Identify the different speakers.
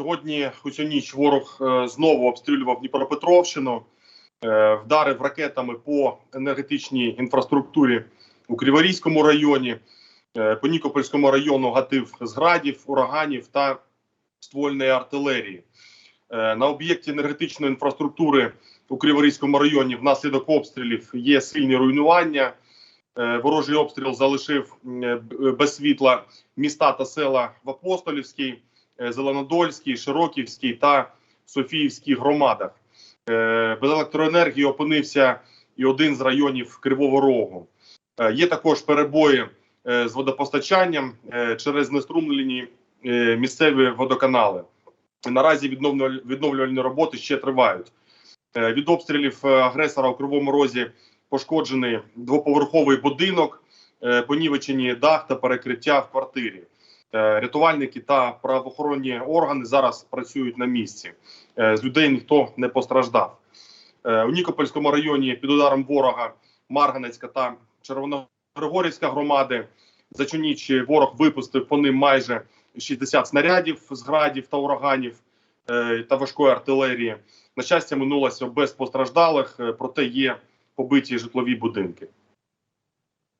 Speaker 1: Сьогодні усю ніч ворог е, знову обстрілював Дніпропетровщину, е, вдарив ракетами по енергетичній інфраструктурі у Криворізькому районі, е, по Нікопольському району гатив з градів, ураганів та ствольної артилерії. На об'єкті енергетичної інфраструктури у Криворізькому районі внаслідок обстрілів є сильні руйнування. Ворожий обстріл залишив без світла міста та села в Апостолівській, Зеленодольській, Широківській та Софіївській громадах. Е, Без електроенергії опинився і один з районів Кривого Рогу. Е, Є також перебої е, з водопостачанням е, через знеструмлені е, місцеві водоканали. Наразі відновлюваль- відновлювальні роботи ще тривають. Е, Від обстрілів е, агресора у Кривому Розі пошкоджений двоповерховий будинок, е, понівечені дах та перекриття в квартирі. Е, Рятувальники та правоохоронні органи зараз працюють на місці. Е, З людей ніхто не постраждав. Е, У Нікопольському районі під ударом ворога Марганецька та Червоногригорівська громади. За цю ніч ворог випустив по ним майже 60 снарядів з градів та ураганів та важкої артилерії. На щастя, минулося без постраждалих, проте є побиті житлові будинки.